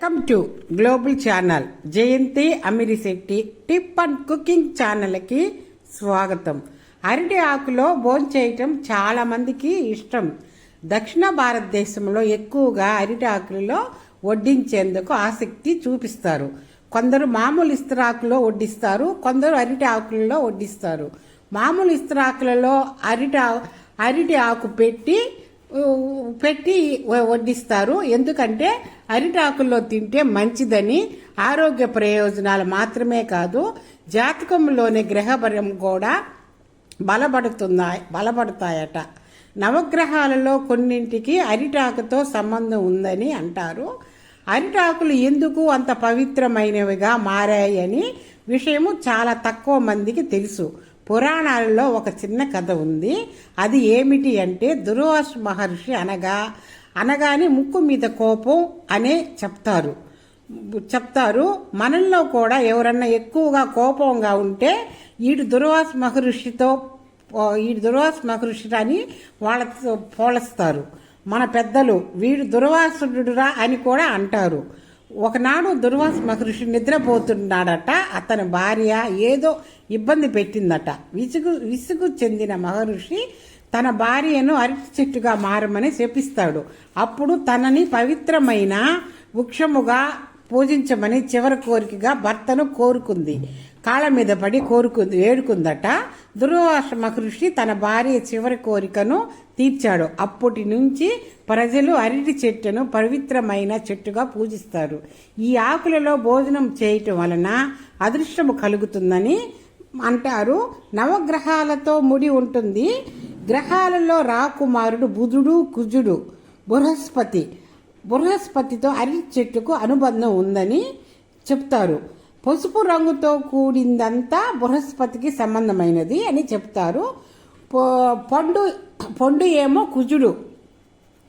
Welcome to global channel Jayanthi Amirishetty tip and cooking ఛానల్కి స్వాగతం. అరటి ఆకులో భోంచేయటం చాలా మందికి ఇష్టం. దక్షిణ భారతదేశంలో ఎక్కువగా అరటి ఆకులలో వడ్డించేందుకు ఆసక్తి చూపిస్తారు. కొందరు మామూలు ఇస్తరాకులో వడ్డిస్తారు కొందరు అరటి ఆకులలో వడ్డిస్తారు. మామూలు ఇస్తరాకులలో అరటి అరటి ఆకు పెట్టి పెట్టి వడ్డిస్తారు. ఎందుకంటే అరిటాకుల్లో తింటే మంచిదని ఆరోగ్య ప్రయోజనాలు మాత్రమే కాదు జాతకంలోని గ్రహబలం కూడా బలపడుతున్నాయి బలపడతాయట. నవగ్రహాలలో కొన్నింటికి అరిటాకుతో సంబంధం ఉందని అంటారు. అరిటాకులు ఎందుకు అంత పవిత్రమైనవిగా మారాయని విషయము చాలా తక్కువ మందికి తెలుసు. పురాణాలలో ఒక చిన్న కథ ఉంది. అది ఏమిటి అంటే దుర్వాస మహర్షి అనగా అనగానే ముక్కు మీద కోపం అనే చెప్తారు. చెప్తారు మనల్లో కూడా ఎవరన్నా ఎక్కువగా కోపంగా ఉంటే ఈడు దుర్వాస మహర్షితో ఈడు దుర్వాస మహర్షి అని వాళ్ళతో పోలుస్తారు. మన పెద్దలు వీడు దుర్వాసుడురా అని కూడా అంటారు. ఒకనాడు దుర్వాస మహర్షి నిద్రపోతున్నాడట. అతని భార్య ఏదో ఇబ్బంది పెట్టిందట. విసుగు విసుగు చెందిన మహర్షి తన భార్యను అరటి చెట్టుగా మారమని శపిస్తాడు. అప్పుడు తనని పవిత్రమైన వృక్షముగా పూజించమని చివరి కోరికగా భర్తను కోరుకుంది. కాళ్ళ మీద పడి కోరుకుంది వేడుకుందట దుర్వాస మహర్షి తన భార్య చివరి కోరికను తీర్చాడు. అప్పటి నుంచి ప్రజలు అరటి చెట్టును పవిత్రమైన చెట్టుగా పూజిస్తారు. ఈ ఆకులలో భోజనం చేయటం వలన అదృష్టము కలుగుతుందని అంటారు. నవగ్రహాలతో ముడి ఉంటుంది. గ్రహాలలో రాకుమారుడు బుధుడు కుజుడు బృహస్పతి. బృహస్పతితో అరటి చెట్టుకు అనుబంధం ఉందని చెప్తారు. పసుపు రంగుతో కూడిందంతా బృహస్పతికి సంబంధమైనది అని చెప్తారు. పొ- పండు పండు ఏమో కుజుడు.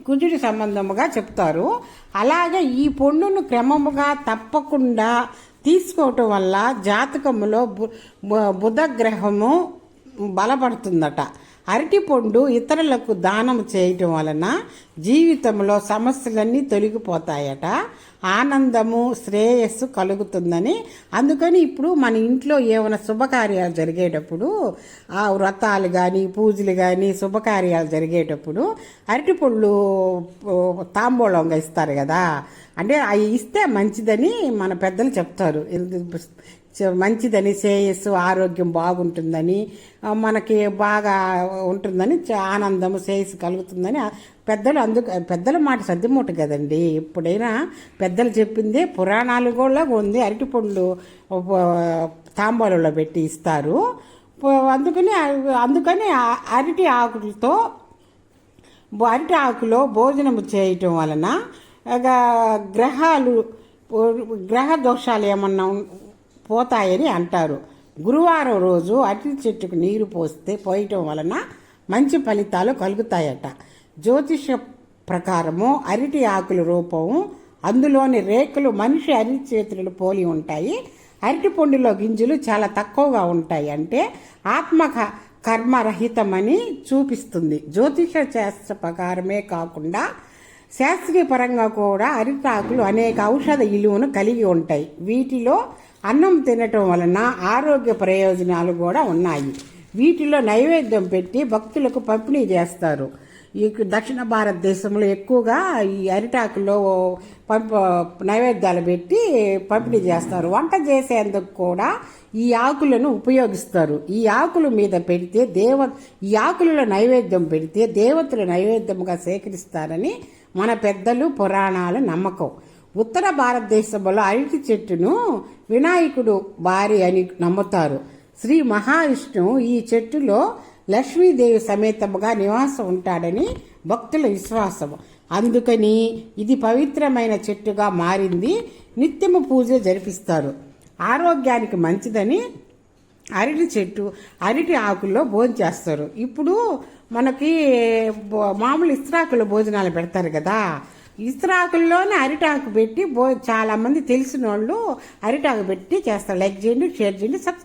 కుజుడి సంబంధముగా చెప్తారు. అలాగే ఈ పండును క్రమముగా తప్పకుండా తీసుకోవటం వల్ల జాతకములో బు- బు- బుధ గ్రహము బలపడుతుందట. అరటిపండు ఇతరులకు దానం చేయటం వలన జీవితంలో సమస్యలన్నీ తొలగిపోతాయట. ఆనందము శ్రేయస్సు కలుగుతుందని. అందుకని ఇప్పుడు మన ఇంట్లో ఏమైనా శుభకార్యాలు జరిగేటప్పుడు ఆ వ్రతాలు కానీ పూజలు కానీ శుభకార్యాలు జరిగేటప్పుడు అరటిపళ్ళు తాంబూలంగా ఇస్తారు కదా. అంటే అవి ఇస్తే మంచిదని మన పెద్దలు చెప్తారు. మంచిదని శ్రేయస్సు ఆరోగ్యం బాగుంటుందని మనకి బాగా ఉంటుందని ఆనందం శ్రేయస్సు కలుగుతుందని పెద్దలు అందుకు పెద్దల మాట సర్దిమూట కదండి. ఎప్పుడైనా పెద్దలు చెప్పిందే పురాణాలు కూడా ఉంది. అరటిపండ్లు తాంబాలలో పెట్టి ఇస్తారు. అందుకని అందుకని అరటి ఆకులతో అరటి ఆకులో భోజనం చేయటం వలన గ్రహాలు గ్రహ దోషాలు ఏమన్నా ఉం- పోతాయని అంటారు. గురువారం రోజు అరటి చెట్టుకు నీరు పోస్తే పోయటం వలన మంచి ఫలితాలు కలుగుతాయట. జ్యోతిష ప్రకారము అరటి ఆకుల రూపము అందులోని రేకులు మనిషి అరటి చేతులను పోలి ఉంటాయి. అరటి పండులో గింజలు చాలా తక్కువగా ఉంటాయి అంటే ఆత్మ కర్మరహితమని చూపిస్తుంది. జ్యోతిష శాస్త్ర ప్రకారమే కాకుండా శాస్త్రీయ పరంగా కూడా అరిటాకులు అనేక ఔషధ విలువను కలిగి ఉంటాయి. వీటిలో అన్నం తినటం వలన ఆరోగ్య ప్రయోజనాలు కూడా ఉన్నాయి. వీటిలో నైవేద్యం పెట్టి భక్తులకు పంపిణీ చేస్తారు. ఈ దక్షిణ భారతదేశంలో ఎక్కువగా ఈ అరిటాకులో పంప నైవేద్యాలు పెట్టి పంపిణీ చేస్తారు. వంట చేసేందుకు కూడా ఈ ఆకులను ఉపయోగిస్తారు. ఈ ఆకుల మీద పెడితే దేవ ఈ ఆకులలో నైవేద్యం పెడితే దేవతలు నైవేద్యముగా సేకరిస్తారని మన పెద్దలు పురాణాల నమ్మకం. ఉత్తర భారతదేశంలో అరటి చెట్టును వినాయకుడు భార్య అని నమ్ముతారు. శ్రీ మహావిష్ణువు ఈ చెట్టులో లక్ష్మీదేవి సమేతముగా నివాసం ఉంటాడని భక్తుల విశ్వాసం. అందుకని ఇది పవిత్రమైన చెట్టుగా మారింది. నిత్యము పూజ జరిపిస్తారు. ఆరోగ్యానికి మంచిదని అరటి చెట్టు అరటి ఆకుల్లో భోజనం చేస్తారు. ఇప్పుడు మనకి మామూలు ఇస్త్రాకుల్లో భోజనాలు పెడతారు కదా. ఇస్త్రాకుల్లోనే అరిటాకు పెట్టి భో చాలామంది తెలిసిన వాళ్ళు అరిటాకు పెట్టి చేస్తారు. లైక్ చేయండి షేర్ చేయండి సబ్స్క్రైబ్